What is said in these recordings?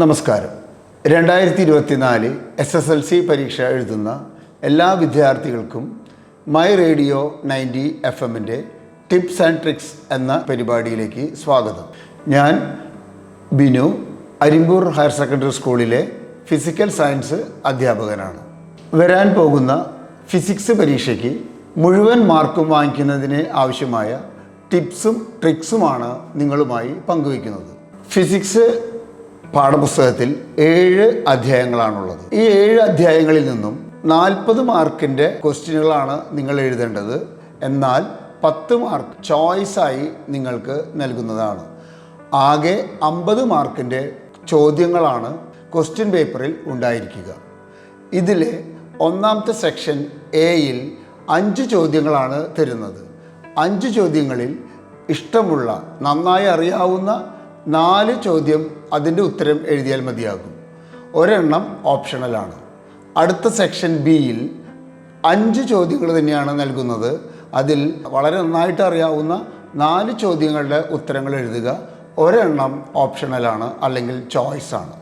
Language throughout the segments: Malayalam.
നമസ്കാരം. രണ്ടായിരത്തി ഇരുപത്തിനാല് എസ് എസ് എൽ സി പരീക്ഷ എഴുതുന്ന എല്ലാ വിദ്യാർത്ഥികൾക്കും മൈ റേഡിയോ നയന്റി എഫ് എമ്മിന്റെ ടിപ്സ് ആൻഡ് ട്രിക്സ് എന്ന പരിപാടിയിലേക്ക് സ്വാഗതം. ഞാൻ ബിനു അരിമ്പൂർ ഹയർ സെക്കൻഡറി സ്കൂളിലെ ഫിസിക്കൽ സയൻസ് അധ്യാപകനാണ്. വരാൻ പോകുന്ന ഫിസിക്സ് പരീക്ഷയ്ക്ക് മുഴുവൻ മാർക്കും വാങ്ങിക്കുന്നതിന് ആവശ്യമായ ടിപ്സും ട്രിക്സുമാണ് നിങ്ങളുമായി പങ്കുവയ്ക്കുന്നത്. ഫിസിക്സ് പാഠപുസ്തകത്തിൽ ഏഴ് അധ്യായങ്ങളാണുള്ളത്. ഈ ഏഴ് അധ്യായങ്ങളിൽ നിന്നും നാൽപ്പത് മാർക്കിന്റെ ക്വസ്റ്റ്യനുകളാണ് നിങ്ങൾ എഴുതേണ്ടത്. എന്നാൽ പത്ത് മാർക്ക് ചോയ്സായി നിങ്ങൾക്ക് നൽകുന്നതാണ്. ആകെ അമ്പത് മാർക്കിന്റെ ചോദ്യങ്ങളാണ് ക്വസ്റ്റ്യൻ പേപ്പറിൽ ഉണ്ടായിരിക്കുക. ഇതിലെ ഒന്നാമത്തെ സെക്ഷൻ എയിൽ അഞ്ച് ചോദ്യങ്ങളാണ് തരുന്നത്. അഞ്ച് ചോദ്യങ്ങളിൽ ഇഷ്ടമുള്ള നന്നായി അറിയാവുന്ന നാല് ചോദ്യം അതിന്റെ ഉത്തരം എഴുതിയാൽ മതിയാകും. ഒരെണ്ണം ഓപ്ഷണലാണ് അടുത്ത സെക്ഷൻ ബിയിൽ അഞ്ച് ചോദ്യങ്ങൾ തന്നെയാണ് നൽകുന്നത്. അതിൽ വളരെ നന്നായിട്ട് അറിയാവുന്ന നാല് ചോദ്യങ്ങളുടെ ഉത്തരങ്ങൾ എഴുതുക. ഒരെണ്ണം ഓപ്ഷണലാണ് അല്ലെങ്കിൽ ചോയ്സ് ആണ്.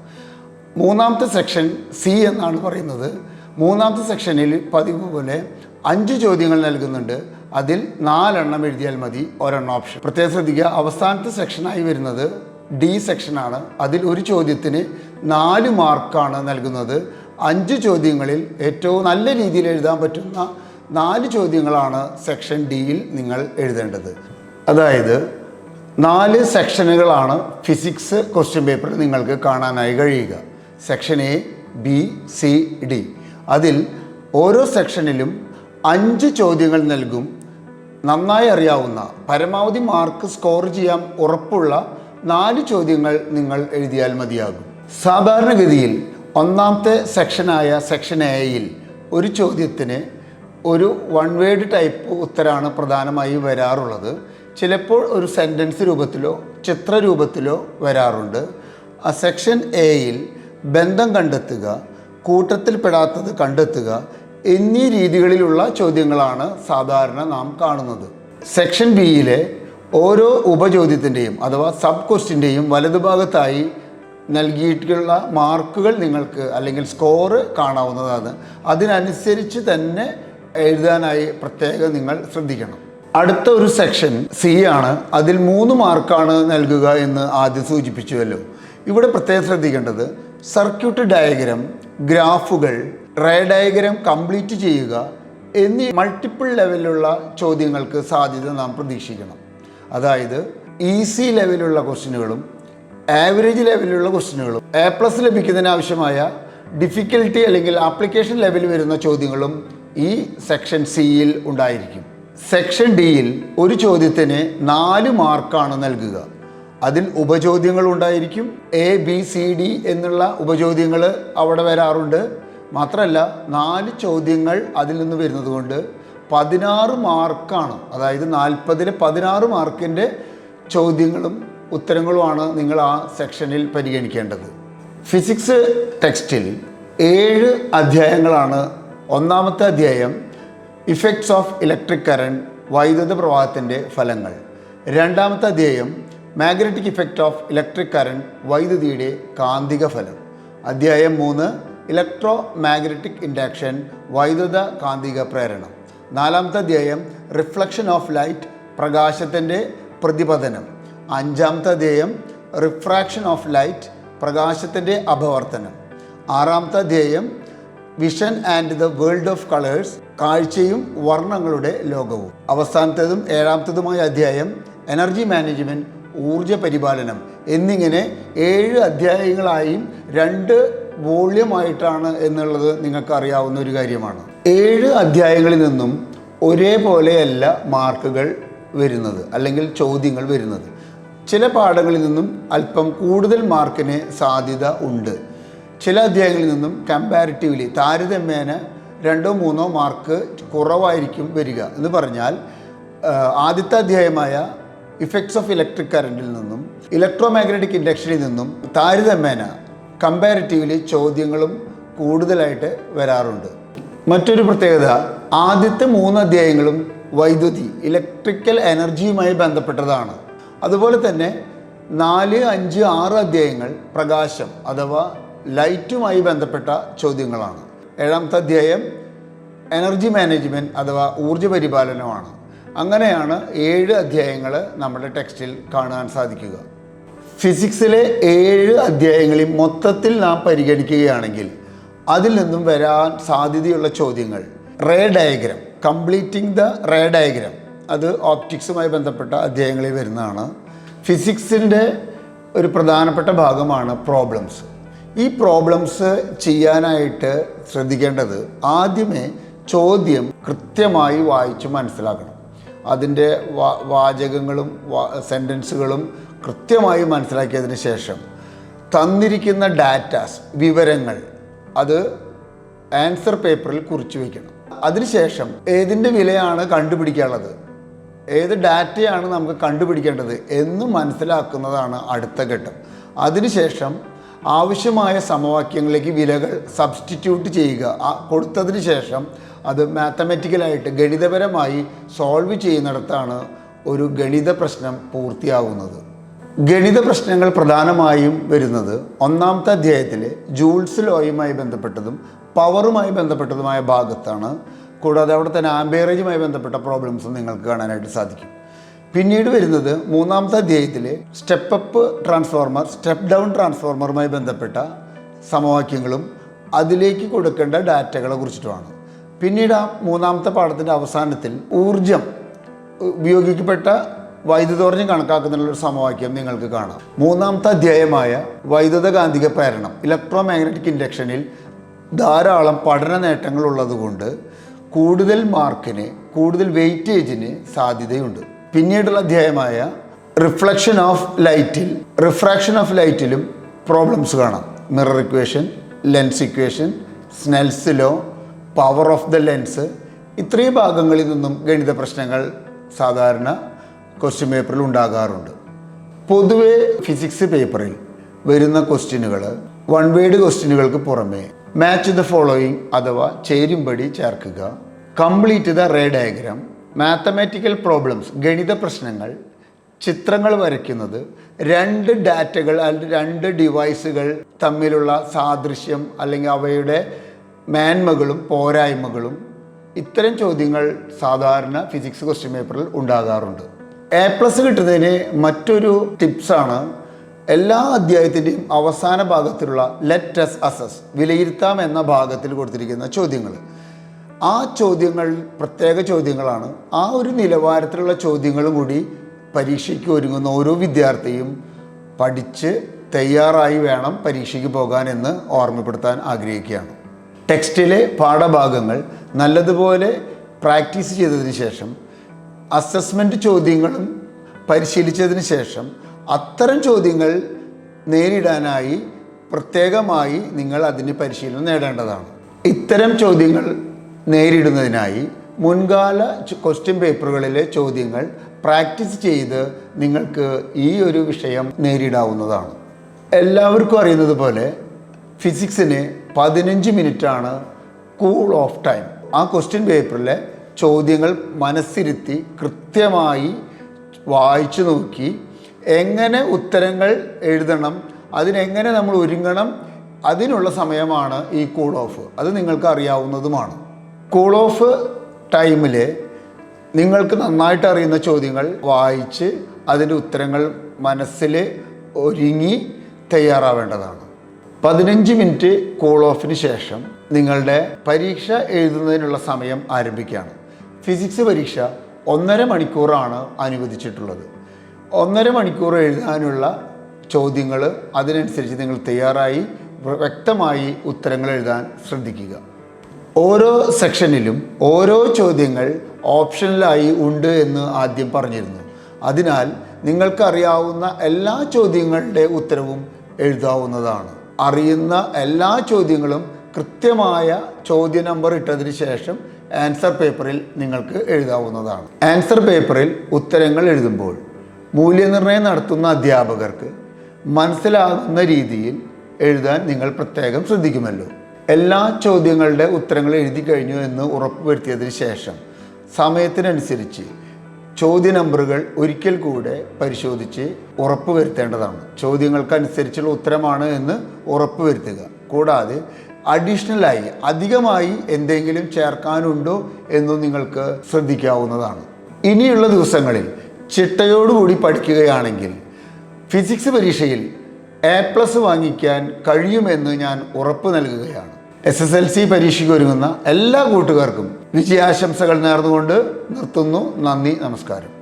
മൂന്നാമത്തെ സെക്ഷൻ സി എന്നാണ് പറയുന്നത്. മൂന്നാമത്തെ സെക്ഷനിൽ പതിവ് പോലെ അഞ്ച് ചോദ്യങ്ങൾ നൽകുന്നുണ്ട്. അതിൽ നാലെണ്ണം എഴുതിയാൽ മതി ഒരെണ്ണം ഓപ്ഷൻ പ്രത്യേകം ശ്രദ്ധിക്കുക അവസാനത്തെ സെക്ഷനായി വരുന്നത് ഡി സെക്ഷനാണ് അതിൽ ഒരു ചോദ്യത്തിന് നാല് മാർക്കാണ് നൽകുന്നത്. അഞ്ച് ചോദ്യങ്ങളിൽ ഏറ്റവും നല്ല രീതിയിൽ എഴുതാൻ പറ്റുന്ന നാല് ചോദ്യങ്ങളാണ് സെക്ഷൻ ഡിയിൽ നിങ്ങൾ എഴുതേണ്ടത്. അതായത് നാല് സെക്ഷനുകളാണ് ഫിസിക്സ് ക്വസ്റ്റ്യൻ പേപ്പറിൽ നിങ്ങൾക്ക് കാണാനായി കഴിയുക. Section A B C D അതിൽ ഓരോ സെക്ഷനിലും അഞ്ച് ചോദ്യങ്ങൾ നൽകും. നന്നായി അറിയാവുന്ന പരമാവധി മാർക്ക് സ്കോർ ചെയ്യാൻ ഉറപ്പുള്ള നാല് ചോദ്യങ്ങൾ നിങ്ങൾ എഴുതിയാൽ മതിയാകും. സാധാരണഗതിയിൽ ഒന്നാമത്തെ സെക്ഷനായ സെക്ഷൻ എയിൽ ഒരു ചോദ്യത്തിന് ഒരു വൺ വേഡ് ടൈപ്പ് ഉത്തരമാണ് പ്രധാനമായി വരാറുള്ളത്. ചിലപ്പോൾ ഒരു സെന്റൻസ് രൂപത്തിലോ ചിത്രരൂപത്തിലോ വരാറുണ്ട്. ആ സെക്ഷൻ എയിൽ ബന്ധം കണ്ടെത്തുക കൂട്ടത്തിൽപ്പെടാത്തത് കണ്ടെത്തുക എന്നീ രീതികളിലുള്ള ചോദ്യങ്ങളാണ് സാധാരണ നാം കാണുന്നത്. സെക്ഷൻ ബിയിലെ ഓരോ ഉപചോദ്യത്തിന്റെയും അഥവാ സബ് ക്വസ്റ്റിന്റെയും വലതുഭാഗത്തായി നൽകിയിട്ടുള്ള മാർക്കുകൾ നിങ്ങൾക്ക് അല്ലെങ്കിൽ സ്കോറ് കാണാവുന്നതാണ്. അതിനനുസരിച്ച് തന്നെ എഴുതാനായി പ്രത്യേകം നിങ്ങൾ ശ്രദ്ധിക്കണം. അടുത്ത ഒരു സെക്ഷൻ സി ആണ്. അതിൽ മൂന്ന് മാർക്കാണ് നൽകുക എന്ന് ആദ്യം സൂചിപ്പിച്ചുവല്ലോ. ഇവിടെ പ്രത്യേകം ശ്രദ്ധിക്കേണ്ടത് സർക്യൂട്ട് ഡയഗ്രം ഗ്രാഫുകൾ റേ ഡയഗ്രം കംപ്ലീറ്റ് ചെയ്യുക എന്നീ മൾട്ടിപ്പിൾ ലെവലിലുള്ള ചോദ്യങ്ങൾക്ക് സാധ്യത നാം പ്രതീക്ഷിക്കണം. അതായത് ഈസി ലെവലിലുള്ള ക്വസ്റ്റ്യനുകളും ആവറേജ് ലെവലിലുള്ള ക്വസ്റ്റ്യനുകളും എ പ്ലസ് ലഭിക്കുന്നതിന് ആവശ്യമായ ഡിഫിക്കൽട്ടി അല്ലെങ്കിൽ ആപ്ലിക്കേഷൻ ലെവൽ വരുന്ന ചോദ്യങ്ങളും ഈ സെക്ഷൻ സിയിൽ ഉണ്ടായിരിക്കും. സെക്ഷൻ ഡിയിൽ ഒരു ചോദ്യത്തിന് നാല് മാർക്കാണ് നൽകുക. അതിൽ ഉപചോദ്യങ്ങൾ ഉണ്ടായിരിക്കും. എ ബി സി ഡി എന്നുള്ള ഉപചോദ്യങ്ങൾ അവിടെ വരാറുണ്ട്. മാത്രമല്ല നാല് ചോദ്യങ്ങൾ അതിൽ നിന്ന് വരുന്നത് കൊണ്ട് പതിനാറ് മാർക്കാണ് അതായത് നാൽപ്പതിലെ പതിനാറ് മാർക്കിന്റെ ചോദ്യങ്ങളും ഉത്തരങ്ങളുമാണ് നിങ്ങൾ ആ സെക്ഷനിൽ പരിഗണിക്കേണ്ടത്. ഫിസിക്സ് ടെക്സ്റ്റിൽ ഏഴ് അധ്യായങ്ങളാണ്. ഒന്നാമത്തെ അധ്യായം ഇഫക്ട്സ് ഓഫ് ഇലക്ട്രിക് കറണ്ട് വൈദ്യുത പ്രവാഹത്തിന്റെ ഫലങ്ങൾ. രണ്ടാമത്തെ അധ്യായം magnetic effect of electric current വൈദ്യുതിയുടെ കാന്തിക ഫലം. അധ്യായം മൂന്ന് ഇലക്ട്രോ മാഗ്നറ്റിക് ഇൻഡക്ഷൻ വൈദ്യുത കാന്തിക പ്രേരണം. നാലാമത്തെ അധ്യായം റിഫ്ലക്ഷൻ ഓഫ് ലൈറ്റ് പ്രകാശത്തിന്റെ പ്രതിപതനം. അഞ്ചാമത്തെ അധ്യായം റിഫ്രാക്ഷൻ ഓഫ് ലൈറ്റ് പ്രകാശത്തിന്റെ അപവർത്തനം. ആറാമത്തെ അധ്യായം vision and the world of colours കാഴ്ചയും വർണങ്ങളുടെ ലോകവും. അവസാനത്തേതും ഏഴാമത്തേതുമായ അധ്യായം എനർജി മാനേജ്മെന്റ് ഊർജ പരിപാലനം. എന്നിങ്ങനെ ഏഴ് അധ്യായങ്ങളായും രണ്ട് വോള്യമായിട്ടാണ് എന്നുള്ളത് നിങ്ങൾക്ക് അറിയാവുന്ന ഒരു കാര്യമാണ്. ഏഴ് അധ്യായങ്ങളിൽ നിന്നും ഒരേപോലെയല്ല മാർക്കുകൾ വരുന്നത് അല്ലെങ്കിൽ ചോദ്യങ്ങൾ വരുന്നത്. ചില പാഠങ്ങളിൽ നിന്നും അല്പം കൂടുതൽ മാർക്കിന് സാധ്യത ഉണ്ട്. ചില അധ്യായങ്ങളിൽ നിന്നും കമ്പാരിറ്റീവ്ലി താരതമ്യേന രണ്ടോ മൂന്നോ മാർക്ക് കുറവായിരിക്കും വരിക എന്ന് പറഞ്ഞാൽ ആദ്യത്തെ അധ്യായമായ ഇഫക്ട്സ് ഓഫ് ഇലക്ട്രിക് കറണ്ടിൽ നിന്നും ഇലക്ട്രോ മാഗ്നറ്റിക് ഇൻഡക്ഷനിൽ നിന്നും താരതമ്യേന കമ്പാരിറ്റീവ്ലി ചോദ്യങ്ങളും കൂടുതലായിട്ട് വരാറുണ്ട്. മറ്റൊരു പ്രത്യേകത ആദ്യത്തെ മൂന്ന് അധ്യായങ്ങളും വൈദ്യുതി ഇലക്ട്രിക്കൽ എനർജിയുമായി ബന്ധപ്പെട്ടതാണ്. അതുപോലെ തന്നെ നാല് അഞ്ച് ആറ് അധ്യായങ്ങൾ പ്രകാശം അഥവാ ലൈറ്റുമായി ബന്ധപ്പെട്ട ചോദ്യങ്ങളാണ്. ഏഴാമത്തെ അധ്യായം എനർജി മാനേജ്മെന്റ് അഥവാ ഊർജ പരിപാലനമാണ്. അങ്ങനെയാണ് ഏഴ് അധ്യായങ്ങൾ നമ്മുടെ ടെക്സ്റ്റിൽ കാണാൻ സാധിക്കുക. ഫിസിക്സിലെ ഏഴ് അധ്യായങ്ങളിൽ മൊത്തത്തിൽ നാം പരിഗണിക്കുകയാണെങ്കിൽ അതിൽ നിന്നും വരാൻ സാധ്യതയുള്ള ചോദ്യങ്ങൾ. Ray diagram. Completing the ray diagram. അത് ഓപ്റ്റിക്സുമായി ബന്ധപ്പെട്ട അധ്യായങ്ങളിൽ വരുന്നതാണ്. ഫിസിക്സിന്റെ ഒരു പ്രധാനപ്പെട്ട ഭാഗമാണ് പ്രോബ്ലംസ്. ഈ പ്രോബ്ലംസ് ചെയ്യാനായിട്ട് ശ്രദ്ധിക്കേണ്ടത് ആദ്യമേ ചോദ്യം കൃത്യമായി വായിച്ച് മനസ്സിലാക്കണം. അതിന്റെ വാചകങ്ങളും സെന്റൻസുകളും കൃത്യമായി മനസ്സിലാക്കിയതിന് ശേഷം തന്നിരിക്കുന്ന ഡാറ്റാസ് വിവരങ്ങൾ അത് ആൻസർ പേപ്പറിൽ കുറിച്ചു വയ്ക്കണം അതിനുശേഷം ഏതിന്റെ വിലയാണ് കണ്ടുപിടിക്കാനുള്ളത്? ഏത് ഡാറ്റയാണ് നമുക്ക് കണ്ടുപിടിക്കേണ്ടത് എന്ന് മനസ്സിലാക്കുന്നതാണ് അടുത്ത ഘട്ടം. അതിനുശേഷം ആവശ്യമായ സമവാക്യങ്ങളിലേക്ക് വിലകൾ സബ്സ്റ്റിറ്റ്യൂട്ട് ചെയ്യുക. കൊടുത്തതിന് ശേഷം അത് മാത്തമെറ്റിക്കലായിട്ട് ഗണിതപരമായി സോൾവ് ചെയ്യുന്നിടത്താണ് ഒരു ഗണിത പ്രശ്നം പൂർത്തിയാകുന്നത് ഗണിത പ്രശ്നങ്ങൾ പ്രധാനമായും വരുന്നത് ഒന്നാമത്തെ അധ്യായത്തിലെ ജൂൾസ് ലോയുമായി ബന്ധപ്പെട്ടതും പവറുമായി ബന്ധപ്പെട്ടതുമായ ഭാഗത്താണ്. കൂടാതെ അവിടെ തന്നെ ആംബേറേജുമായി ബന്ധപ്പെട്ട പ്രോബ്ലംസും നിങ്ങൾക്ക് കാണാനായിട്ട് സാധിക്കും. പിന്നീട് വരുന്നത് മൂന്നാമത്തെ അധ്യായത്തിലെ step up transformer step down ട്രാൻസ്ഫോർമറുമായി ബന്ധപ്പെട്ട സമവാക്യങ്ങളും അതിലേക്ക് കൊടുക്കേണ്ട ഡാറ്റകളെ കുറിച്ചിട്ടുമാണ്. പിന്നീട് ആ മൂന്നാമത്തെ പാഠത്തിന്റെ അവസാനത്തിൽ ഊർജം ഉപയോഗിക്കപ്പെട്ട വൈദ്യുതോർജം കണക്കാക്കുന്നതിനുള്ള ഒരു സമവാക്യം നിങ്ങൾക്ക് കാണാം. മൂന്നാമത്തെ അധ്യായമായ വൈദ്യുതകാന്തിക പ്രേരണം ഇലക്ട്രോ മാഗ്നറ്റിക് ഇൻഡക്ഷനിൽ ധാരാളം പഠന നേട്ടങ്ങൾ ഉള്ളതുകൊണ്ട് കൂടുതൽ മാർക്കിന് കൂടുതൽ വെയിറ്റേജിന് സാധ്യതയുണ്ട്. പിന്നീടുള്ള അധ്യായമായ റിഫ്ലക്ഷൻ ഓഫ് ലൈറ്റിൽ റിഫ്രാക്ഷൻ ഓഫ് ലൈറ്റിലും പ്രോബ്ലംസ് കാണാം. Mirror equation lens equation Snell's law power of the lens ഇത്രയും ഭാഗങ്ങളിൽ നിന്നും ഗണിത പ്രശ്നങ്ങൾ സാധാരണ ക്വസ്റ്റ്യൻ പേപ്പറിൽ ഉണ്ടാകാറുണ്ട്. പൊതുവെ ഫിസിക്സ് പേപ്പറിൽ വരുന്ന ക്വസ്റ്റ്യനുകൾ വൺ വേഡ് ക്വസ്റ്റ്യനുകൾക്ക് പുറമെ മാച്ച് ദ ഫോളോയിങ് അഥവാ ചേരുംപടി ചേർക്കുക. Complete the ray diagram mathematical problems ഗണിത പ്രശ്നങ്ങൾ ചിത്രങ്ങൾ വരയ്ക്കുന്നത് രണ്ട് ഡാറ്റകൾ അല്ലെങ്കിൽ രണ്ട് ഡിവൈസുകൾ തമ്മിലുള്ള സാദൃശ്യം അല്ലെങ്കിൽ അവയുടെ മേന്മകളും പോരായ്മകളും ഇത്തരം ചോദ്യങ്ങൾ സാധാരണ ഫിസിക്സ് ക്വസ്റ്റ്യൻ പേപ്പറിൽ ഉണ്ടാകാറുണ്ട്. എ പ്ലസ് കിട്ടുന്നതിന് മറ്റൊരു ടിപ്സാണ് എല്ലാ അധ്യായത്തിന്റെയും അവസാന ഭാഗത്തിലുള്ള ലെറ്റ് എസ് അസസ് വിലയിരുത്താം എന്ന ഭാഗത്തിൽ കൊടുത്തിരിക്കുന്ന ചോദ്യങ്ങൾ. ആ ചോദ്യങ്ങൾ പ്രത്യേക ചോദ്യങ്ങളാണ്. ആ ഒരു നിലവാരത്തിലുള്ള ചോദ്യങ്ങളും കൂടി പരീക്ഷയ്ക്ക് ഒരുങ്ങുന്ന ഓരോ വിദ്യാർത്ഥിയും പഠിച്ച് തയ്യാറായി വേണം പരീക്ഷയ്ക്ക് പോകാൻ എന്ന് ഓർമ്മപ്പെടുത്താൻ ആഗ്രഹിക്കുകയാണ്. ടെക്സ്റ്റിലെ പാഠഭാഗങ്ങൾ നല്ലതുപോലെ പ്രാക്ടീസ് ചെയ്തതിന് ശേഷം അസസ്മെന്റ് ചോദ്യങ്ങളും പരിശീലിച്ചതിന് ശേഷം അത്തരം ചോദ്യങ്ങൾ നേരിടാനായി പ്രത്യേകമായി നിങ്ങൾ അതിന് പരിശീലനം നേടേണ്ടതാണ്. ഇത്തരം ചോദ്യങ്ങൾ നേരിടുന്നതിനായി മുൻകാല ക്വസ്റ്റ്യൻ പേപ്പറുകളിലെ ചോദ്യങ്ങൾ പ്രാക്ടീസ് ചെയ്ത് നിങ്ങൾക്ക് ഈ ഒരു വിഷയം നേരിടാവുന്നതാണ്. എല്ലാവർക്കും അറിയുന്നത് പോലെ ഫിസിക്സിന് പതിനഞ്ച് മിനിറ്റാണ് കൂൾ ഓഫ് ടൈം ആ ക്വസ്റ്റ്യൻ പേപ്പറിലെ ചോദ്യങ്ങൾ മനസ്സിരുത്തി കൃത്യമായി വായിച്ചു നോക്കി. എങ്ങനെ ഉത്തരങ്ങൾ എഴുതണം അതിനെങ്ങനെ നമ്മൾ ഒരുങ്ങണം അതിനുള്ള സമയമാണ് ഈ കൂൾ ഓഫ് അത് നിങ്ങൾക്ക് അറിയാവുന്നതുമാണ്. കൂൾ ഓഫ് ടൈമിൽ നിങ്ങൾക്ക് നന്നായിട്ട് അറിയുന്ന ചോദ്യങ്ങൾ വായിച്ച് അതിന്റെ ഉത്തരങ്ങൾ മനസ്സിൽ ഒരുങ്ങി തയ്യാറാവേണ്ടതാണ്. പതിനഞ്ച് മിനിറ്റ് കൂൾ ഓഫിന് ശേഷം നിങ്ങളുടെ പരീക്ഷ എഴുതുന്നതിനുള്ള സമയം ആരംഭിക്കുകയാണ്. ഫിസിക്സ് പരീക്ഷ ഒന്നര മണിക്കൂറാണ് അനുവദിച്ചിട്ടുള്ളത്. ഒന്നര മണിക്കൂർ എഴുതാനുള്ള ചോദ്യങ്ങൾ അതിനനുസരിച്ച് നിങ്ങൾ തയ്യാറായി വ്യക്തമായി ഉത്തരങ്ങൾ എഴുതാൻ ശ്രദ്ധിക്കുക. ഓരോ സെക്ഷനിലും ഓരോ ചോദ്യങ്ങൾ ഓപ്ഷനിലായി ഉണ്ട് എന്ന് ആദ്യം പറഞ്ഞിരുന്നു. അതിനാൽ നിങ്ങൾക്കറിയാവുന്ന എല്ലാ ചോദ്യങ്ങളുടെ ഉത്തരവും എഴുതാവുന്നതാണ്. അറിയുന്ന എല്ലാ ചോദ്യങ്ങളും കൃത്യമായ ചോദ്യ നമ്പർ ഇട്ടതിന് ശേഷം ആൻസർ പേപ്പറിൽ നിങ്ങൾക്ക് എഴുതാവുന്നതാണ്. ആൻസർ പേപ്പറിൽ ഉത്തരങ്ങൾ എഴുതുമ്പോൾ മൂല്യനിർണയം നടത്തുന്ന അധ്യാപകർക്ക് മനസ്സിലാകുന്ന രീതിയിൽ എഴുതാൻ നിങ്ങൾ പ്രത്യേകം ശ്രദ്ധിക്കുമല്ലോ. എല്ലാ ചോദ്യങ്ങളുടെ ഉത്തരങ്ങൾ എഴുതി കഴിഞ്ഞു എന്ന് ഉറപ്പുവരുത്തിയതിന് ശേഷം സമയത്തിനനുസരിച്ച് ചോദ്യ നമ്പറുകൾ ഒരിക്കൽ കൂടെ പരിശോധിച്ച് ഉറപ്പുവരുത്തേണ്ടതാണ്. ചോദ്യങ്ങൾക്കനുസരിച്ചുള്ള ഉത്തരമാണ് എന്ന് ഉറപ്പുവരുത്തുക. കൂടാതെ അഡീഷണലായി അധികമായി എന്തെങ്കിലും ചേർക്കാനുണ്ടോ എന്നും നിങ്ങൾക്ക് ശ്രദ്ധിക്കാവുന്നതാണ്. ഇനിയുള്ള ദിവസങ്ങളിൽ ചിട്ടയോടുകൂടി പഠിക്കുകയാണെങ്കിൽ ഫിസിക്സ് പരീക്ഷയിൽ എ പ്ലസ് വാങ്ങിക്കാൻ കഴിയുമെന്ന് ഞാൻ ഉറപ്പ് നൽകുകയാണ്. എസ് എസ് എൽ സി പരീക്ഷയ്ക്ക് ഒരുങ്ങുന്ന എല്ലാ കൂട്ടുകാർക്കും വിജയാശംസകൾ നേർന്നുകൊണ്ട് നിർത്തുന്നു. നന്ദി നമസ്കാരം.